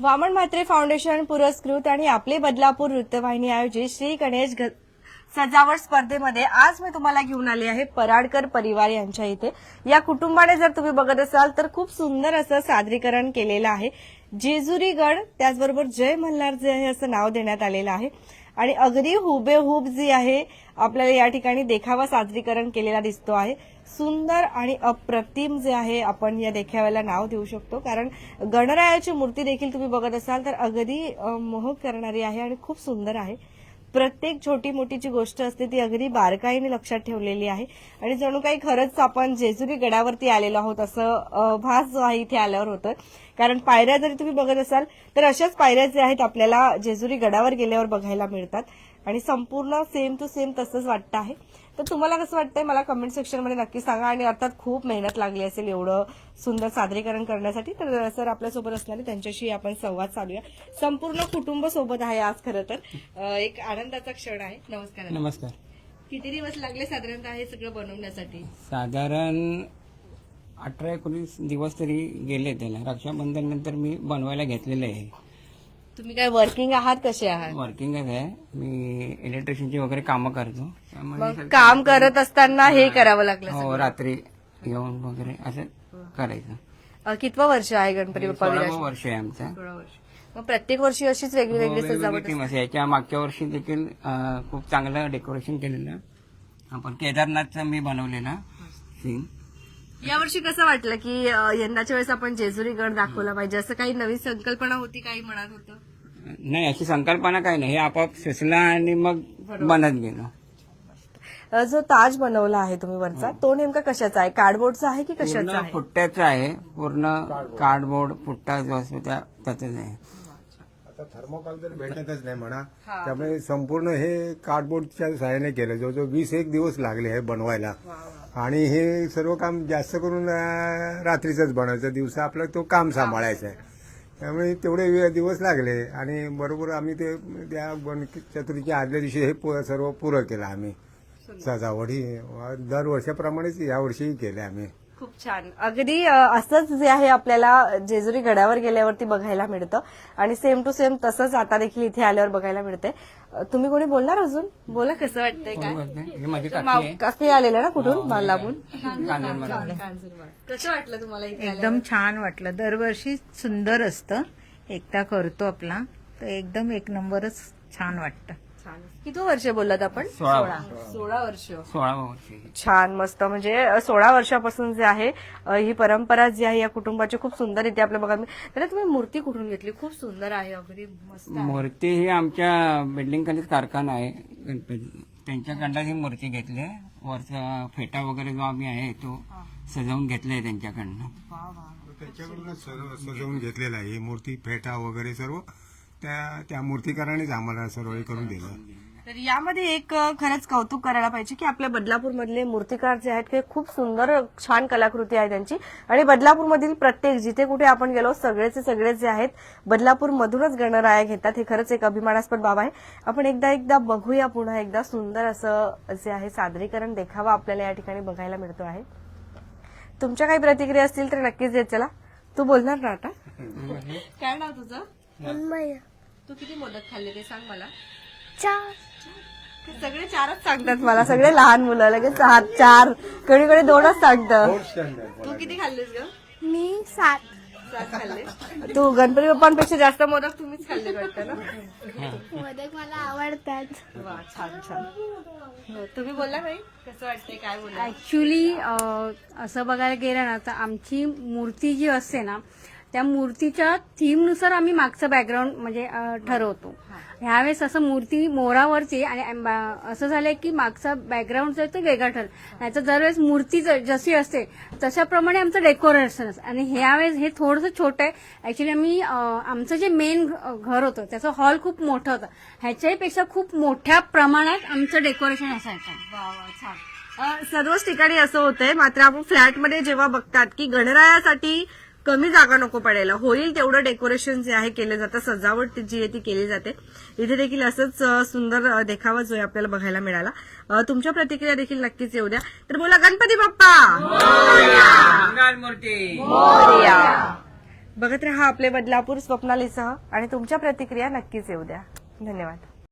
Vaman Mhatre foundation पुरस्कृत आणि आपले बदलापूर वृत्तवाहिनी आयोजित श्री गणेश सजावट स्पर्धेमध्ये आज मी तुम्हाला घेऊन आले आहे पराडकर परिवार यांच्या इथे. या कुटुंबाने जर तुम्ही बघत असाल तर खूप सुंदर असं सादरीकरण केलेलं आहे. जेजुरी गड त्याचबरोबर जय मल्हार जे आहे असं नाव देण्यात आलेलं आहे. आणि अगदी हुबेहूब जी आहे आपल्याला या ठिकाणी देखावा सादरीकरण केलेला दिसतो आहे. सुंदर आणि अप्रतिम जे आहे आपण या देखाव्याला नाव देऊ शकतो. कारण गणरायाची मूर्ती देखील तुम्ही बघत असाल तर अगदी मोहक करणारी आहे आणि खूप सुंदर आहे. प्रत्येक छोटी मोठी जी गोष्ट असते ती अगदी बारकाईने लक्षात ठेवलेली आहे. आणि जणू काही खरंच आपण जेजुरी गडावरती आलेलो आहोत असं भास जो आहे इथे आल्यावर होतं. कारण पायऱ्या जरी तुम्ही बघत असाल तर अशाच पायऱ्या ज्या आहेत आपल्याला जेजुरी गडावर गेल्यावर बघायला मिळतात. आणि संपूर्ण सेम टू सेम तसंच वाटतं आहे. तर तुम्हाला कसं वाटतंय? मला कमेंट सेक्शनमध्ये नक्की सांगा आणि अर्थात खूप मेहनत लागली असेल एवढं सुंदर सादरीकरण करण्यासाठी. तर सर आपल्यासोबत असणारे त्यांच्याशी आपण संवाद साधूया. संपूर्ण कुटुंब सोबत आहे आज खरं तर. एक आनंदाचा क्षण आहे. नमस्कार. नमस्कार. किती दिवस लागले साधारणतः हे सगळं बनवण्यासाठी? साधारण अठरा एकोणीस दिवस तरी गेले त्याला. रक्षाबंधन नंतर मी बनवायला घेतलेलं आहे. तुम्ही काय वर्किंग आहात कसे आहात? वर्किंगच आहे मी इलेक्ट्रिशियनची वगैरे कामं करतो. त्यामुळे मग काम करत. असताना हे करावं लागलं हो रात्री येऊन वगैरे असं करायचं. अं, कितवं वर्ष आहे गणपती बाप्पा सोळावं विराज वर्ष आहे आमचं. मग प्रत्येक वर्षी अशीच वेगळी वेगळी वेगवेगळी सजावट याच्या मागच्या वर्षी देखील अं, खूप चांगलं डेकोरेशन केलेलं. आपण केदारनाथचं मी बनवलेलं सीन यावर्षी कसं वाटलं की अं, यंदाच्या वेळेस आपण जेजुरी गड दाखवला पाहिजे? असं काही नवीन संकल्पना होती काही मनात होतं? नाही अशी संकल्पना काही नाही. हे आपोआप सुचला आणि मग बनत गेलो. अं, जो ताज बनवला आहे तुम्ही वरचा तो नेमका कशाचा आहे? कार्डबोर्डचा आहे की कशाचा पूर्ण आहे? फुट्ट्याचं आहे. पूर्ण कार्डबोर्ड फुट्टा जो असतो त्या त्याचंच आहे. आता थर्मोकॉल तर भेटतच नाही म्हणा त्यामुळे संपूर्ण हे कार्डबोर्डच्या सहाय्याने केलं जवळजवळ वीस एक दिवस लागले हे बनवायला. आणि हे सर्व काम जास्त करून रात्रीचंच बनवायचं. दिवसा आपलं तो काम सांभाळायचं आहे. त्यामुळे तेवढे दिवस लागले. आणि बरोबर आम्ही ते त्या गण चतुर्थीच्या आदल्या दिवशी हे सर्व पुरं केलं आम्ही. सजावट ही दरवर्षाप्रमाणेच यावर्षीही केले आम्ही. खूप छान. अगदी असंच जे आहे आपल्याला जेजुरी गडावर गेल्यावरती बघायला मिळतं. आणि सेम टू सेम तसंच आता देखील इथे आल्यावर बघायला मिळते. तुम्ही कोणी बोलणार अजून? बोला कसं वाटतंय काय? हे काकी आलेलं ना कुठून? बालाबून कांजरमध्ये. कसं वाटलं तुम्हाला? एकदम छान वाटलं. दरवर्षी सुंदर असतं. एकदा करतो आपला. तर एकदम एक नंबरच छान वाटतं. किती वर्ष बोललात आपण? सोळा सोळा. वर्ष. सोळावं वर्ष. छान मस्त. म्हणजे सोळा वर्षापासून जे आहे अ, ही परंपरा जी आहे या कुटुंबाची खूप सुंदर इथे आपल्या बघा. त्याला तुम्ही मूर्ती कुठून घेतली? खूप सुंदर आहे अगदी मस्त आहे. मूर्ती ही आमच्या बिल्डिंग खालीच कारखाना आहे. गणपती त्यांच्याकडनं ही मूर्ती घेतली आहे. वरचा फेटा वगैरे जो आम्ही आहे तो सजवून घेतलाय त्यांच्याकडनं. सर्व सजवून घेतलेलं आहे. ही मूर्ती फेटा वगैरे सर्व त्या त्या मूर्तिकारानेच आम्हाला सर्व हे करून दिलं. तर यामध्ये एक अ, खरंच कौतुक करायला पाहिजे की आपल्या बदलापूर मधले मूर्तिकार जे आहेत ते खूप सुंदर छान कलाकृती आहे त्यांची. आणि बदलापूर मधील प्रत्येक जिथे कुठे आपण गेलो सगळेचे सगळे जे आहेत बदलापूर मधूनच गणराया घेतात. हे खरंच एक अभिमानास्पद बाब आहे. आपण एकदा एकदा बघूया पुन्हा एकदा सुंदर असं जे आहे सादरीकरण देखावा आपल्याला या ठिकाणी बघायला मिळतो आहे. तुमच्या काही प्रतिक्रिया असतील तर नक्कीच देत चला. तू बोलणार ना आता? काय नाव तुझं? तू किती मोदक खाल्ले ते सांग मला. ते सगळे चारच सांगतात मला. सगळे लहान मुलं लगेच चार चार. कधी कधी दोनच सांगतात. तू किती खाल्लेस ग? मी सात. सात खाल्ले? तू गणपती बाप्पांपेक्षा जास्त मोदक तुम्हीच खाल्ले वाटतं ना? मोदक मला आवडतात. वा छान छान. हो, तुम्ही बोलला नाही कसं वाटतंय काय बोलला? ऍक्च्युली असं बघायला गेलं ना तर आमची मूर्ती जी असते ना त्या मूर्तीच्या थीमनुसार आम्ही मागचं बॅकग्राऊंड म्हणजे ठरवतो. ह्यावेळेस असं मूर्ती मोरावरची आणि असं झालंय की मागचा बॅकग्राऊंड जो आहे तो वेगळा ठर नाहीतर दरवेळेस मूर्ती जशी असते तशाप्रमाणे आमचं डेकोरेशन असतं. आणि ह्यावेळेस हे थोडंसं छोटं आहे. ऍक्च्युली आम्ही आमचं जे मेन घर होतं त्याचं हॉल खूप मोठं होतं. ह्याच्यापेक्षा खूप मोठ्या प्रमाणात आमचं डेकोरेशन असायचं सर्वच ठिकाणी असं होतंय. मात्र आपण फ्लॅटमध्ये जेव्हा बघतात की गणरायासाठी कमी जागा नको पडायला. होईल तेवढं डेकोरेशन जे आहे केलं जातं सजावट जी आहे ती केली जाते. इथे देखील असंच सुंदर देखावा जो आहे आपल्याला बघायला मिळाला. तुमच्या प्रतिक्रिया देखील नक्कीच येऊ द्या. तर बोला गणपती बाप्पा! मंगल मूर्ती! मोरया. बघत राहा आपले बदलापूर स्वप्नालीसह आणि तुमच्या प्रतिक्रिया नक्कीच येऊ द्या. धन्यवाद.